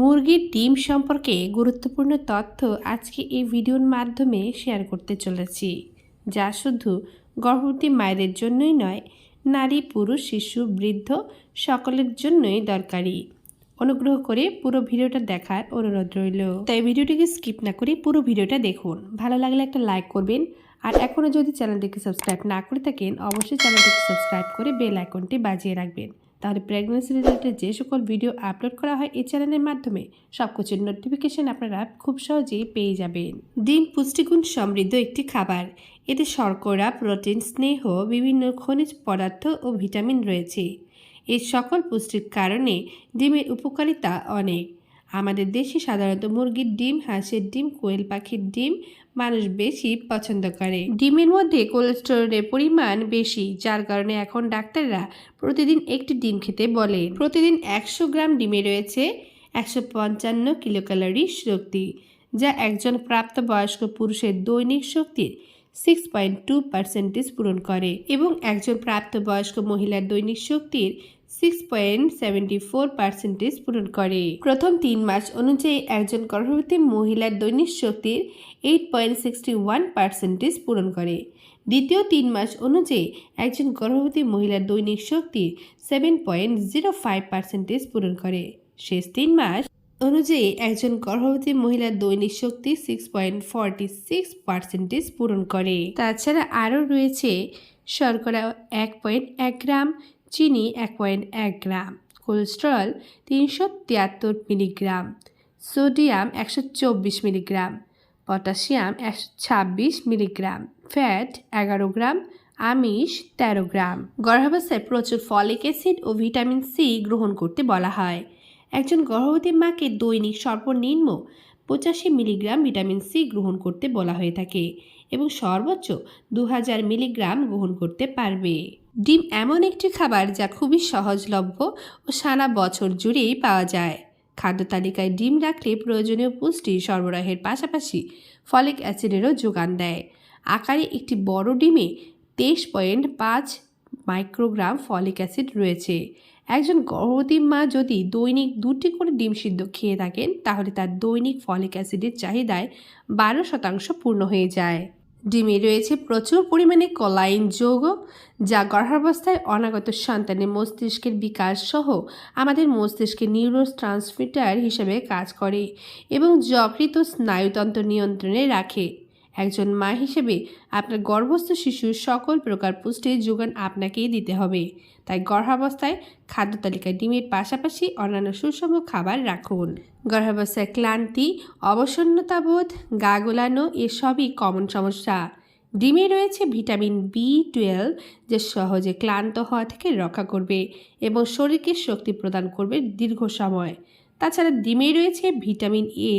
মুরগির ডিম সম্পর্কে গুরুত্বপূর্ণ তথ্য আজকে এই ভিডিওর মাধ্যমে শেয়ার করতে চলেছি, যা শুধু গর্ভবতী মায়েদের জন্যই নয়, নারী, পুরুষ, শিশু, বৃদ্ধ সকলের জন্যই দরকারি। অনুগ্রহ করে পুরো ভিডিওটা দেখার অনুরোধ রইল। তাই ভিডিওটিকে স্কিপ না করে পুরো ভিডিওটা দেখুন। ভালো লাগলে একটা লাইক করবেন আর এখনও যদি চ্যানেলটিকে সাবস্ক্রাইব না করে থাকেন, অবশ্যই চ্যানেলটিকে সাবস্ক্রাইব করে বেল আইকনটি বাজিয়ে রাখবেন। তাহলে প্রেগনেন্সি রিলেটেড যে সকল ভিডিও আপলোড করা হয় এই চ্যানেলের মাধ্যমে সব কিছুর নোটিফিকেশন আপনারা খুব সহজেই পেয়ে যাবেন। ডিম পুষ্টিগুণ সমৃদ্ধ একটি খাবার। এতে শর্করা প্রোটিন স্নেহ, বিভিন্ন খনিজ পদার্থ ও ভিটামিন রয়েছে। এই সকল পুষ্টির কারণে ডিমের উপকারিতা অনেক। আমাদের দেশে সাধারণত মুরগির ডিম, হাঁসের ডিম, কোয়েল পাখির ডিম মানুষ বেশি পছন্দ করে। ডিমের মধ্যে কোলেস্টেরলের পরিমাণ বেশি, যার কারণে এখন ডাক্তাররা প্রতিদিন একটি ডিম খেতে বলে প্রতিদিন একশো গ্রাম ডিমে রয়েছে একশো পঞ্চান্ন কিলোক্যালোরি শক্তি, যা একজন প্রাপ্তবয়স্ক পুরুষের দৈনিক শক্তির সিক্স পয়েন্ট টু পার্সেন্টেজ পূরণ করে এবং একজন প্রাপ্তবয়স্ক মহিলার দৈনিক শক্তির six point seventy four percentage পূরণ করে। প্রথম তিন মাস অনুযায়ী একজন গর্ভবতী মহিলার দৈনিক শক্তির eight point sixty one percentage পূরণ করে। দ্বিতীয় তিন মাস অনুযায়ী একজন গর্ভবতী মহিলার দৈনিক শক্তির seven point zero five percentage পূরণ করে। শেষ তিন মাস অনুযায়ী একজন গর্ভবতী মহিলার দৈনিক শক্তি six point forty six percentage পূরণ করে। তাছাড়া আরও রয়েছে শর্করা এক পয়েন্ট এক গ্রাম, চিনি এক পয়েন্ট এক গ্রাম, কোলেস্টেরল তিনশো তিয়াত্তর মিলিগ্রাম, সোডিয়াম একশো চব্বিশ মিলিগ্রাম, পটাশিয়াম একশো ছাব্বিশ মিলিগ্রাম, ফ্যাট এগারো গ্রাম, আমিষ তেরো গ্রাম। গর্ভাবস্থায় প্রচুর ফলিক অ্যাসিড ও ভিটামিন সি গ্রহণ করতে বলা হয়। একজন গর্ভবতী মাকে দৈনিক সর্বনিম্ন পঁচাশি মিলিগ্রাম ভিটামিন সি গ্রহণ করতে বলা হয়ে থাকে এবং সর্বোচ্চ দু হাজার মিলিগ্রাম গ্রহণ করতে পারবে। ডিম এমন একটি খাবার যা খুবই সহজলভ্য ও সারা বছর জুড়েই পাওয়া যায়। খাদ্য তালিকায় ডিম রাখলে প্রয়োজনীয় পুষ্টি সরবরাহের পাশাপাশি ফলিক অ্যাসিডেরও যোগান দেয়। আকারে একটি বড় ডিমে তেইশ পয়েন্ট পাঁচ মাইক্রোগ্রাম ফলিক অ্যাসিড রয়েছে। একজন গর্ভবতী মা যদি দৈনিক দুটি করে ডিম সিদ্ধ খেয়ে থাকেন, তাহলে তার দৈনিক ফলিক অ্যাসিডের চাহিদায় বারো শতাংশ পূর্ণ হয়ে যায়। ডিমে রয়েছে প্রচুর পরিমাণে কলাইন যৌগ, যা গর্ভাবস্থায় অনাগত সন্তানের মস্তিষ্কের বিকাশ সহ আমাদের মস্তিষ্কের নিউরো ট্রান্সমিটার হিসেবে কাজ করে এবং যকৃত স্নায়ুতন্ত্র নিয়ন্ত্রণে রাখে। একজন মা হিসেবে আপনার গর্ভস্থ শিশুর সকল প্রকার পুষ্টির যোগান আপনাকেই দিতে হবে। তাই গর্ভাবস্থায় খাদ্য তালিকায় ডিমের পাশাপাশি অন্যান্য সুষম খাবার রাখুন। গর্ভাবস্থায় ক্লান্তি, অবসন্নতাবোধ, গা গোলানো এসবই কমন সমস্যা। ডিমে রয়েছে ভিটামিন বি টুয়েলভ যা সহজে ক্লান্ত হওয়া থেকে রক্ষা করবে এবং শরীরকে শক্তি প্রদান করবে দীর্ঘ সময়। তাছাড়া ডিমে রয়েছে ভিটামিন এ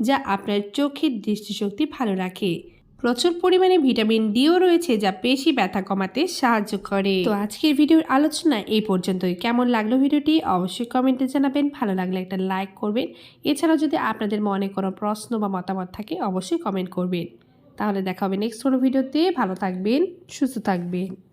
যা আপনার চোখের দৃষ্টিশক্তি ভালো রাখে। প্রচুর পরিমাণে ভিটামিন ডিও রয়েছে যা পেশি ব্যথা কমাতে সাহায্য করে। তো আজকের ভিডিওর আলোচনা এই পর্যন্তই। কেমন লাগল ভিডিওটি? অবশ্যই কমেন্টে জানাবেন। ভালো লাগলে একটা লাইক করবেন। এছাড়াও যদি আপনাদের মনে কোনো প্রশ্ন বা মতামত থাকে, অবশ্যই কমেন্ট করবেন। তাহলে দেখা হবে নেক্সট কোনো ভিডিওতে। ভালো থাকবেন, সুস্থ থাকবেন।